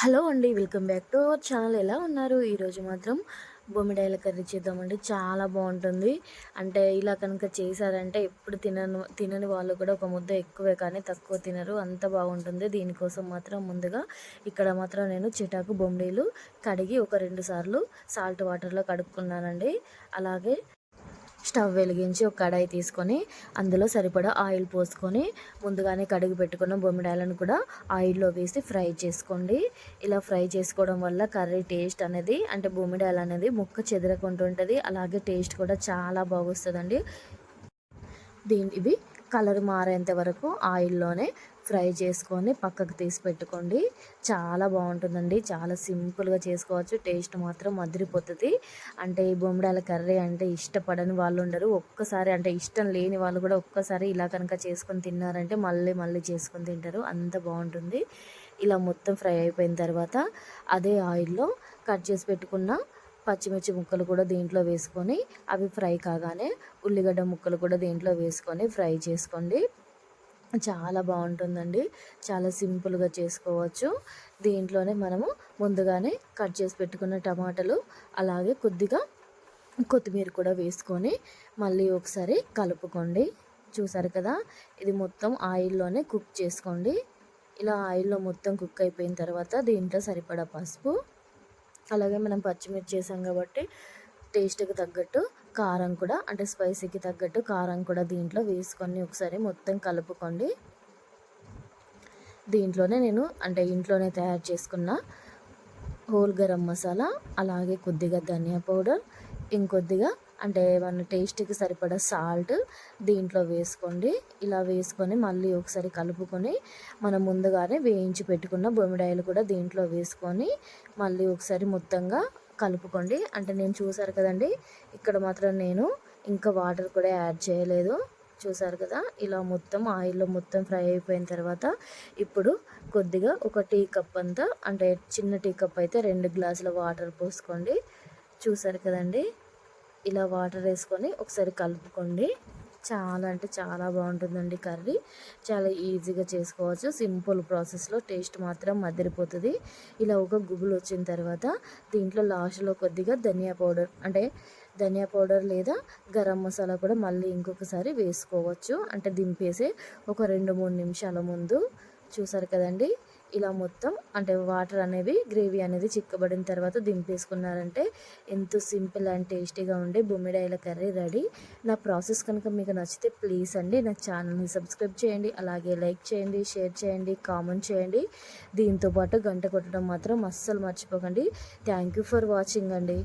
Hello అండి welcome back to our channel. ఎలా ఉన్నారు? ఈరోజు మాత్రం బొమ్మిడాయల కర్రీ చేద్దామండి. చాలా బాగుంటుంది. అంటే ఇలా కనుక చేశారంటే ఎప్పుడు తినను తినని వాళ్ళు కూడా ఒక ముద్ద ఎక్కువే కానీ తక్కువ తినరు. అంత బాగుంటుంది. దీనికోసం మాత్రం ముందుగా ఇక్కడ మాత్రం నేను చిటాకు బొమ్మిడీలు కడిగి ఒక రెండు సార్లు సాల్ట్ వాటర్లో కడుక్కున్నానండి. అలాగే స్టవ్ వెలిగించి ఒక కడాయి తీసుకొని అందులో సరిపడా ఆయిల్ పోసుకొని ముందుగానే కడిగి పెట్టుకున్న బొమ్మిడాయలను కూడా ఆయిల్లో వేసి ఫ్రై చేసుకోండి. ఇలా ఫ్రై చేసుకోవడం వల్ల కర్రీ టేస్ట్ అనేది అంటే బొమ్మిడాయలు అనేది ముక్క చెదరకుంటుంటుంది. అలాగే టేస్ట్ కూడా చాలా బాగొస్తుందండి. దీని ఇవి కలర్ మారేంత వరకు ఆయిల్లోనే ఫ్రై చేసుకొని పక్కకు తీసి పెట్టుకోండి. చాలా బాగుంటుందండి. చాలా సింపుల్గా చేసుకోవచ్చు. టేస్ట్ మాత్రం మదిరిపోతుంది అంటే ఈ బొమ్మడాల కర్రీ అంటే ఇష్టపడని వాళ్ళు ఉండరు. ఒక్కసారి అంటే ఇష్టం లేని వాళ్ళు కూడా ఒక్కసారి ఇలా కనుక చేసుకొని తిన్నారంటే మళ్ళీ మళ్ళీ చేసుకొని తింటారు. అంత బాగుంటుంది. ఇలా మొత్తం ఫ్రై అయిపోయిన తర్వాత అదే ఆయిల్లో కట్ చేసి పెట్టుకున్న పచ్చిమిర్చి ముక్కలు కూడా దీంట్లో వేసుకొని అవి ఫ్రై కాగానే ఉల్లిగడ్డ ముక్కలు కూడా దీంట్లో వేసుకొని ఫ్రై చేసుకోండి. చాలా బాగుంటుందండి. చాలా సింపుల్గా చేసుకోవచ్చు. దీంట్లోనే మనము ముందుగానే కట్ చేసి పెట్టుకున్న టమాటాలు అలాగే కొద్దిగా కొత్తిమీర కూడా వేసుకొని మళ్ళీ ఒకసారి కలుపుకోండి. చూసారు కదా? ఇది మొత్తం ఆయిల్లోనే కుక్ చేసుకోండి. ఇలా ఆయిల్లో మొత్తం కుక్ అయిపోయిన తర్వాత దీంట్లో సరిపడా పసుపు అలాగే మనం పచ్చిమిర్చి చేసాం కాబట్టి టేస్ట్కి తగ్గట్టు కారం కూడా అంటే స్పైసీకి తగ్గట్టు కారం కూడా దీంట్లో వేసుకొని ఒకసారి మొత్తం కలుపుకోండి. దీంట్లోనే నేను అంటే ఇంట్లోనే తయారు చేసుకున్న హోల్ గరం మసాలా అలాగే కొద్దిగా ధనియా పౌడర్ ఇంకొద్దిగా అంటే మన టేస్ట్కి సరిపడా సాల్ట్ దీంట్లో వేసుకోండి. ఇలా వేసుకొని మళ్ళీ ఒకసారి కలుపుకొని మనం ముందుగానే వేయించి పెట్టుకున్న బొమ్మిడాయలు కూడా దీంట్లో వేసుకొని మళ్ళీ ఒకసారి మొత్తంగా కలుపుకోండి. అంటే నేను చూసారు కదండి ఇక్కడ మాత్రం నేను ఇంకా వాటర్ కూడా యాడ్ చేయలేదు. చూసారు కదా ఇలా మొత్తం ఆయిల్లో మొత్తం ఫ్రై అయిపోయిన తర్వాత ఇప్పుడు కొద్దిగా ఒక టీ కప్ అంతా అంటే చిన్న టీ కప్ అయితే రెండు గ్లాసుల వాటర్ పోసుకోండి. చూసారు కదండి ఇలా వాటర్ వేసుకొని ఒకసారి కలుపుకోండి. చాలా అంటే చాలా బాగుంటుందండి కర్రీ. చాలా ఈజీగా చేసుకోవచ్చు. సింపుల్ ప్రాసెస్లో టేస్ట్ మాత్రం మదిరిపోతుంది ఇలా ఒక గుబులు వచ్చిన తర్వాత దీంట్లో లాస్ట్లో కొద్దిగా ధనియా పౌడర్ అంటే ధనియా పౌడర్ లేదా గరం మసాలా కూడా మళ్ళీ ఇంకొకసారి వేసుకోవచ్చు. అంటే దింపేసి ఒక రెండు మూడు నిమిషాల ముందు. చూసారు కదండి? ఇలా మొత్తం అంటే వాటర్ అనేవి గ్రేవీ అనేది చిక్కబడిన తర్వాత దింపేసుకున్నారంటే ఎంతో సింపుల్ అండ్ టేస్టీగా ఉండే బొమ్మిడాయిల కర్రీ రెడీ. నా ప్రాసెస్ కనుక మీకు నచ్చితే ప్లీజ్ అండి నా ఛానల్ని సబ్స్క్రైబ్ చేయండి అలాగే లైక్ చేయండి షేర్ చేయండి కామెంట్ చేయండి. దీంతోపాటు గంట కొట్టడం మాత్రం అస్సలు మర్చిపోకండి. థ్యాంక్ యూ ఫర్ వాచింగ్ అండి.